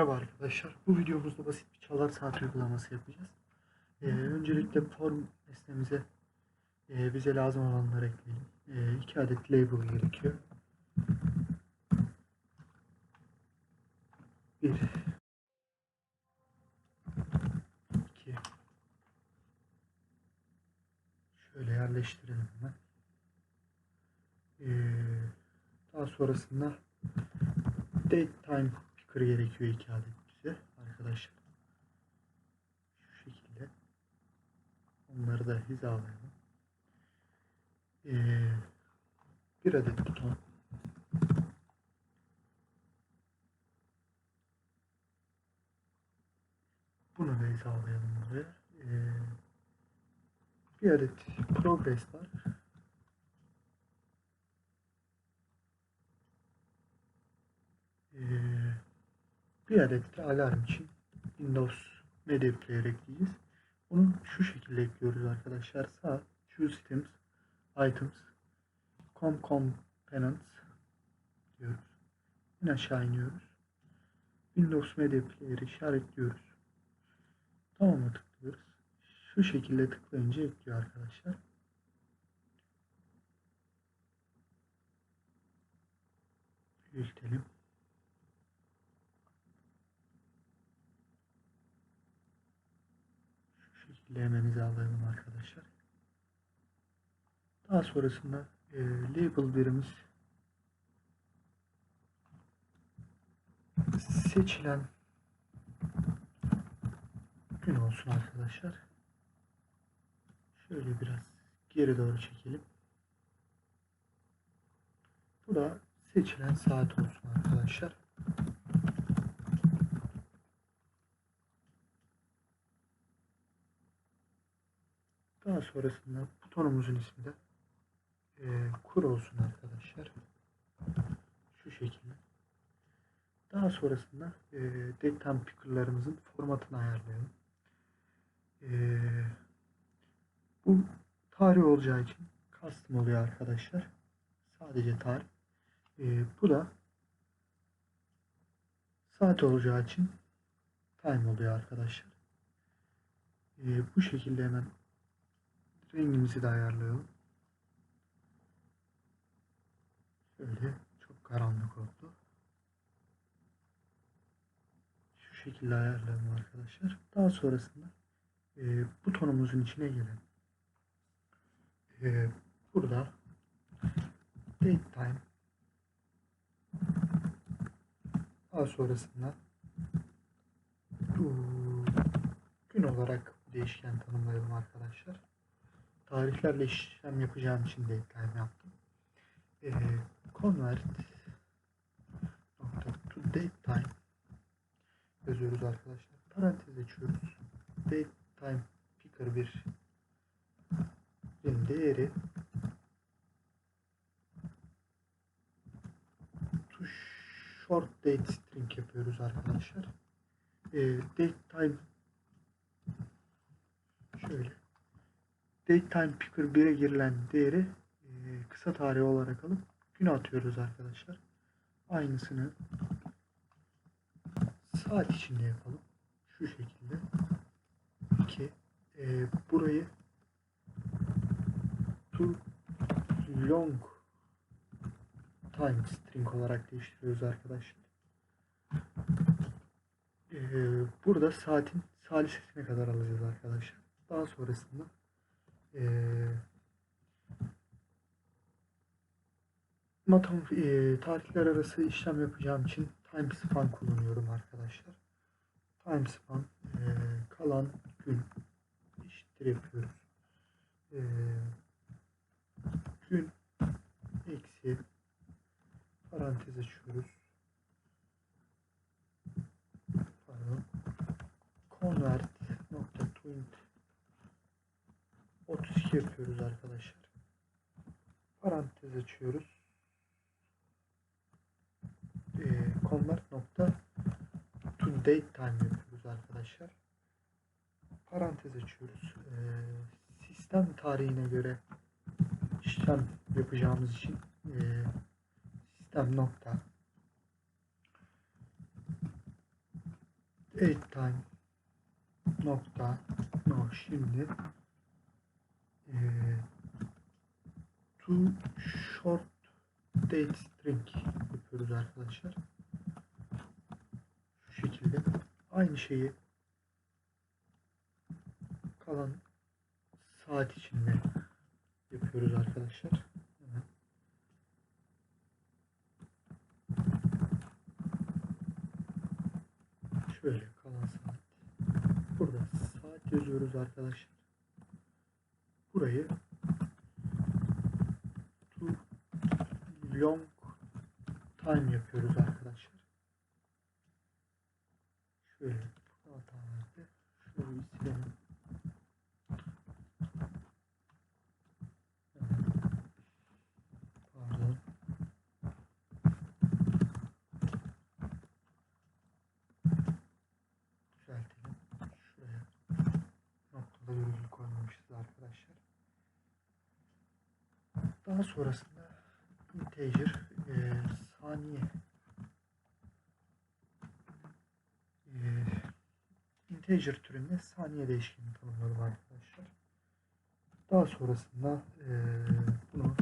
Merhaba arkadaşlar. Bu videomuzda basit bir çalar saat uygulaması yapacağız. Ee, öncelikle form nesnemize e, bize lazım olanları ekleyelim. E, iki adet label gerekiyor. Bir. iki. Şöyle yerleştirelim hemen. Ee, daha sonrasında date time picker gerekiyor iki adet bize arkadaşlar. Şu şekilde. Onları da hizalayalım. Ee, bir adet buton. Bunu da hizalayalım buraya. Ee, bir adet progress var. Ee, bir adet de alarm için Windows Media Player ekleyeceğiz. Bunu şu şekilde ekliyoruz arkadaşlar. Sağ Choose Items, Items, Com Components diyoruz. Yine aşağı iniyoruz. Windows Media Player'ı işaretliyoruz. Tamam'a tıklıyoruz. Şu şekilde tıklayınca ekliyor arkadaşlar. Büyütelim. Hemen hizalayalım arkadaşlar. Daha sonrasında e, label birimiz seçilen gün olsun arkadaşlar. Şöyle biraz geri doğru çekelim. Bu da seçilen saat olsun arkadaşlar. Daha sonrasında butonumuzun ismi de e, kur olsun arkadaşlar. Şu şekilde. Daha sonrasında e, datetime picker'larımızın formatını ayarlayalım. E, bu tarih olacağı için custom oluyor arkadaşlar. Sadece tarih. E, bu da saat olacağı için time oluyor arkadaşlar. E, bu şekilde hemen rengimizi de ayarlayalım. Şöyle çok karanlık oldu. Şu şekilde ayarlayalım arkadaşlar. Daha sonrasında e, butonumuzun içine gelelim. E, burada date time daha sonrasında gün olarak değişken tanımlayalım arkadaşlar. Tarihlerle işlem yapacağım için date time yaptım. E, convert nokta to date time yazıyoruz arkadaşlar. Parantez açıyoruz. Date time picker bir değeri to short date string yapıyoruz arkadaşlar. E, date time şöyle date time picker 1'e girilen değeri e, kısa tarih olarak alıp güne atıyoruz arkadaşlar. Aynısını saat içinde yapalım. Şu şekilde. 2 e, burayı to long time string olarak değiştiriyoruz arkadaşlar. E, burada saatin salisesine kadar alacağız arkadaşlar. Daha sonrasında e, matam, e, tarihler arası işlem yapacağım için time span kullanıyorum arkadaşlar. Time span e, kalan gün eşittir yapıyoruz. E, gün eksi parantez açıyoruz. Pardon. Convert nokta 32 yapıyoruz arkadaşlar. Parantez açıyoruz. E, convert nokta to date time yapıyoruz arkadaşlar. Parantez açıyoruz. E, sistem tarihine göre işlem yapacağımız için e, sistem nokta eight time nokta no şimdi to short date string yapıyoruz arkadaşlar. Şu şekilde aynı şeyi kalan saat içinde yapıyoruz arkadaşlar. Şöyle kalan saat. Burada saat yazıyoruz arkadaşlar. Burayı to long time yapıyoruz arkadaşlar. Şöyle hata vardı. Şöyle bir silelim. Daha sonrasında integer e, saniye e, integer türünde saniye değişkenini tanımladım arkadaşlar. Daha sonrasında e, bunu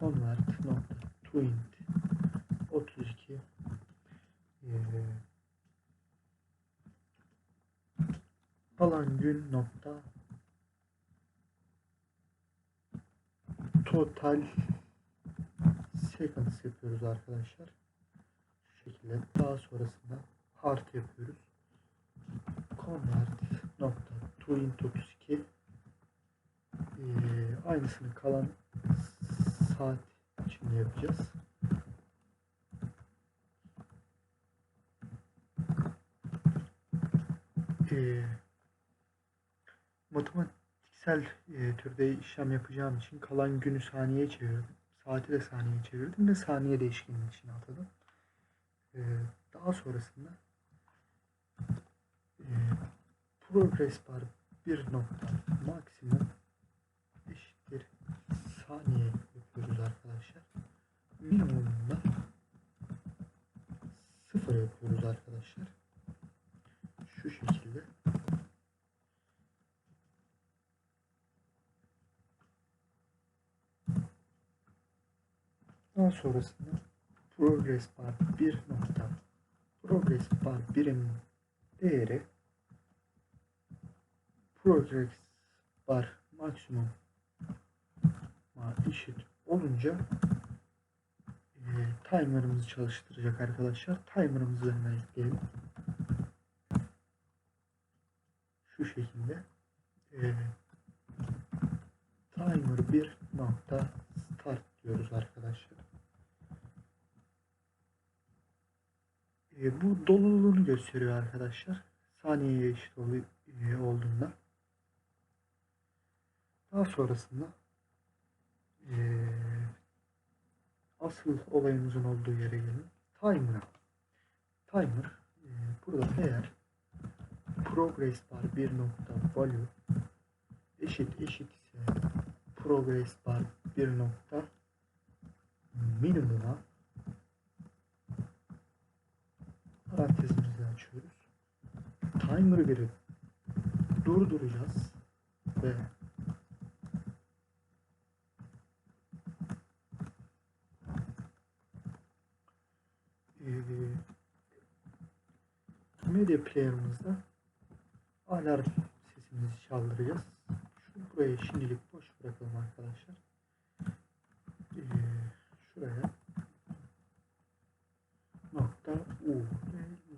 convert nokta to int 32 e, alan gün nokta total seconds yapıyoruz arkadaşlar. Şu şekilde. Daha sonrasında hard yapıyoruz. Convert nokta to int 32 ee, aynısını kalan saat içinde yapacağız. Ee, matematiksel e, türde işlem yapacağım için kalan günü saniyeye çevirdim. Saati de saniyeye çevirdim ve saniye değişkeninin içine atadım. Ee, daha sonrasında e, progress bar bir nokta maksimum eşittir saniye yapıyoruz arkadaşlar. Minimumda sıfır yapıyoruz arkadaşlar. Şu şekilde. Daha sonrasında progress bar bir nokta progress bar birim değeri progress bar maksimum ma eşit olunca e, timer'ımızı çalıştıracak arkadaşlar. Timer'ımızı hemen ekleyelim. Şu şekilde e, timer bir nokta start diyoruz arkadaşlar. E, bu doluluğunu gösteriyor arkadaşlar. Saniyeye eşit ol, e, olduğunda. Daha sonrasında e, asıl olayımızın olduğu yere gelin. Timer'a. Timer e, burada eğer progress bar bir nokta value eşit eşit ise progress bar bir nokta minimuma parantezimizi açıyoruz. Timer'ı bir durduracağız ve eee medya player'ımızda alarm sesimizi çaldıracağız. Şu burayı şimdilik boş bırakalım arkadaşlar. Ee, şuraya nokta U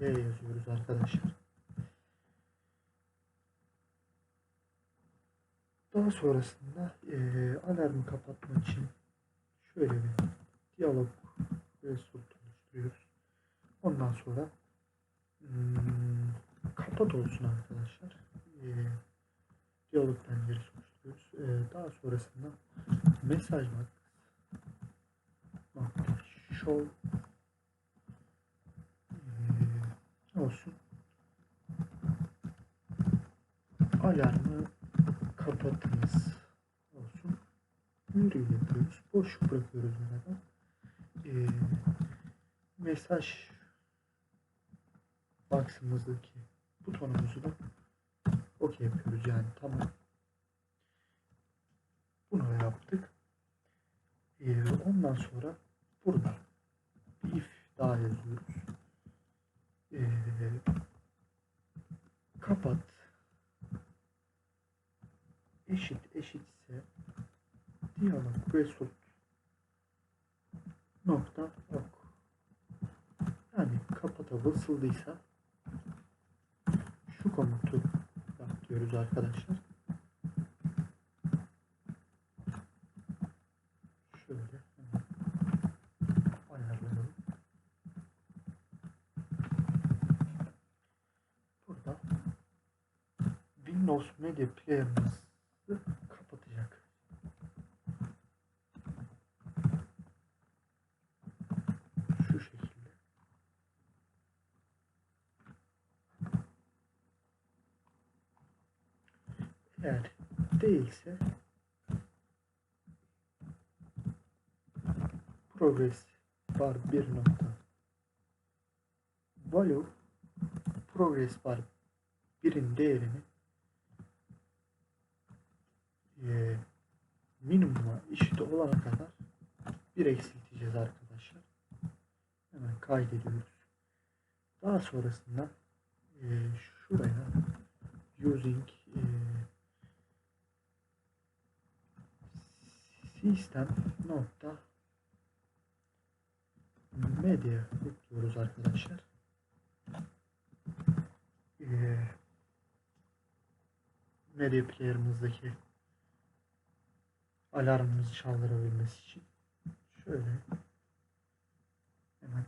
L yazıyoruz arkadaşlar. Daha sonrasında e, alarmı kapatmak için şöyle bir diyalog result oluşturuyoruz. Ondan sonra hmm, kapat olsun arkadaşlar. E, diyalog penceresi oluşturuyoruz. E, daha sonrasında mesaj nokta show e, olsun. Alarmı kapatınız olsun. Virgül yapıyoruz. Boş bırakıyoruz arada. Ee, mesaj box'ımızdaki butonumuzu da OK yapıyoruz yani tamam. Bunu yaptık. Ee, ondan sonra burada if daha yazıyoruz. Ee, kapat. Eşit eşitse diyalog result nokta ok. Yani kapata basıldıysa şu komutu yap diyoruz arkadaşlar. Şöyle hemen ayarlayalım. Burada Windows Media Player'ımızı kapatacak. Şu şekilde. Eğer değilse progress var bir nokta value progress var birin değerini e, minimuma eşit olana kadar bir eksilteceğiz arkadaşlar. Hemen kaydediyoruz. Daha sonrasında e, şuraya using e, sistem nokta medya ekliyoruz arkadaşlar. E, medya player'ımızdaki alarmımızı çaldırabilmesi için şöyle hemen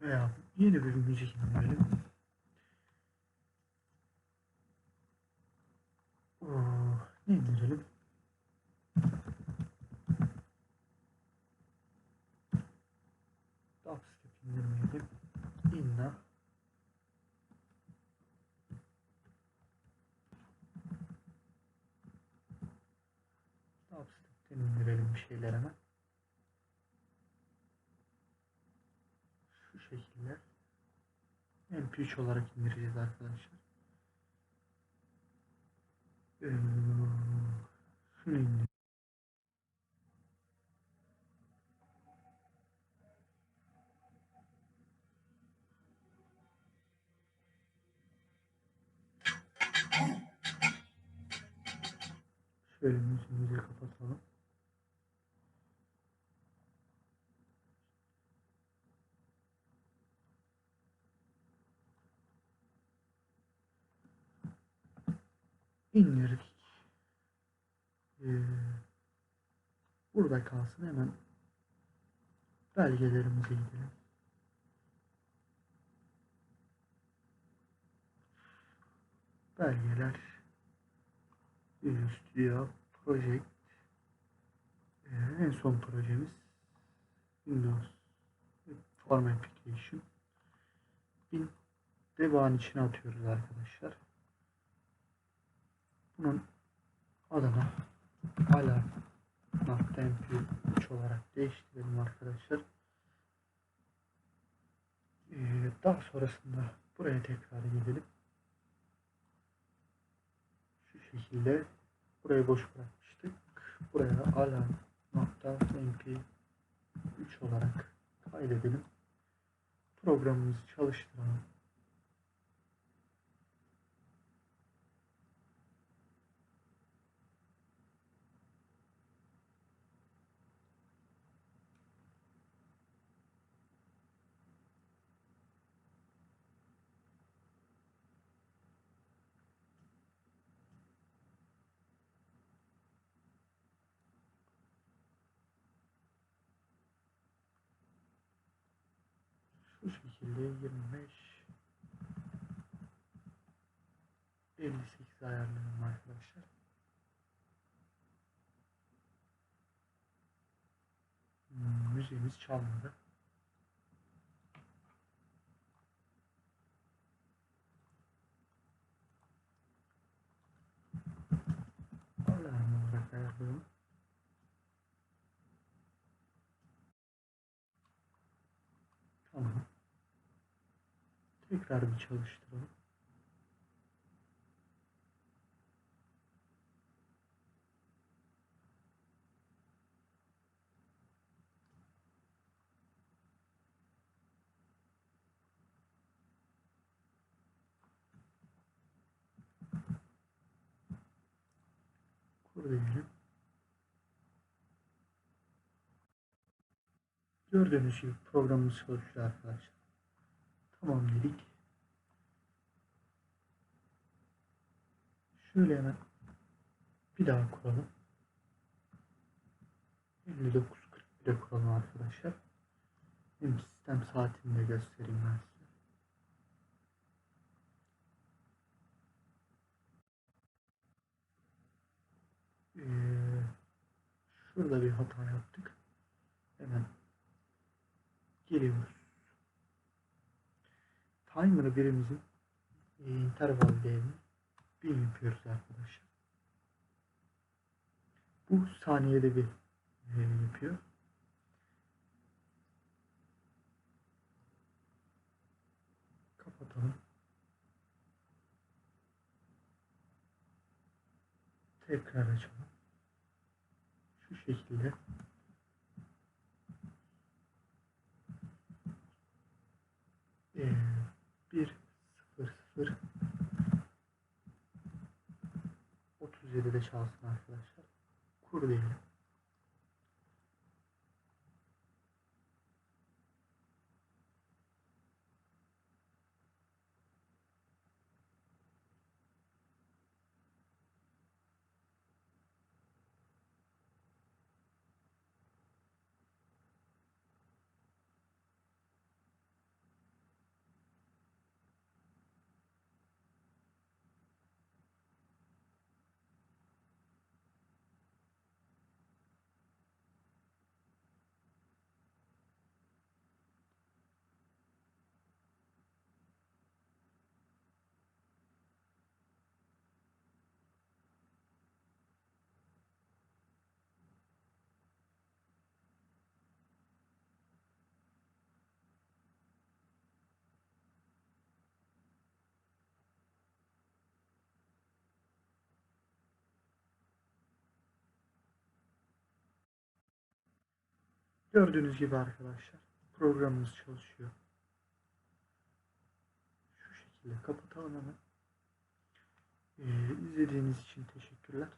veya yeni bir müzik indirelim. Oo, ne indirelim? Dubstep'ten indirelim bir şeyler hemen. Şu şekilde. MP3 olarak indireceğiz arkadaşlar. Şunu indir. Müziğimizi kapatalım. indirdik. Ee, burada kalsın hemen belgelerimize gidelim. Belgeler Studio Project ee, en son projemiz Windows Form Application bin devanın içine atıyoruz arkadaşlar. Bunun adını alarm nokta mp3 olarak değiştirelim arkadaşlar. Ee, daha sonrasında buraya tekrar gelelim. Şu şekilde burayı boş bırakmıştık. Buraya alarm nokta mp3 olarak kaydedelim. Programımızı çalıştıralım. Şu şekilde 25 58 ayarlayalım arkadaşlar. Hmm, müziğimiz çalmadı. Alarm olarak ayarlayalım. Tamam. Tekrar bir çalıştıralım. Kur. Gördüğünüz gibi programımız çalışıyor arkadaşlar. Tamam dedik. Şöyle hemen bir daha kuralım. 59.41'e kuralım arkadaşlar. Benim sistem saatini de göstereyim ben size. Ee, şurada bir hata yaptık. Hemen geliyoruz. Timer birimizin e, interval değerini 1 yapıyoruz arkadaşlar. Bu saniyede bir yapıyor. Kapatalım. Tekrar açalım. Şu şekilde. Ee, 1 0 0 Düzeyde de çalsın arkadaşlar. Kur diyelim. Gördüğünüz gibi arkadaşlar programımız çalışıyor. Şu şekilde kapatalım hemen. Ee, izlediğiniz için teşekkürler.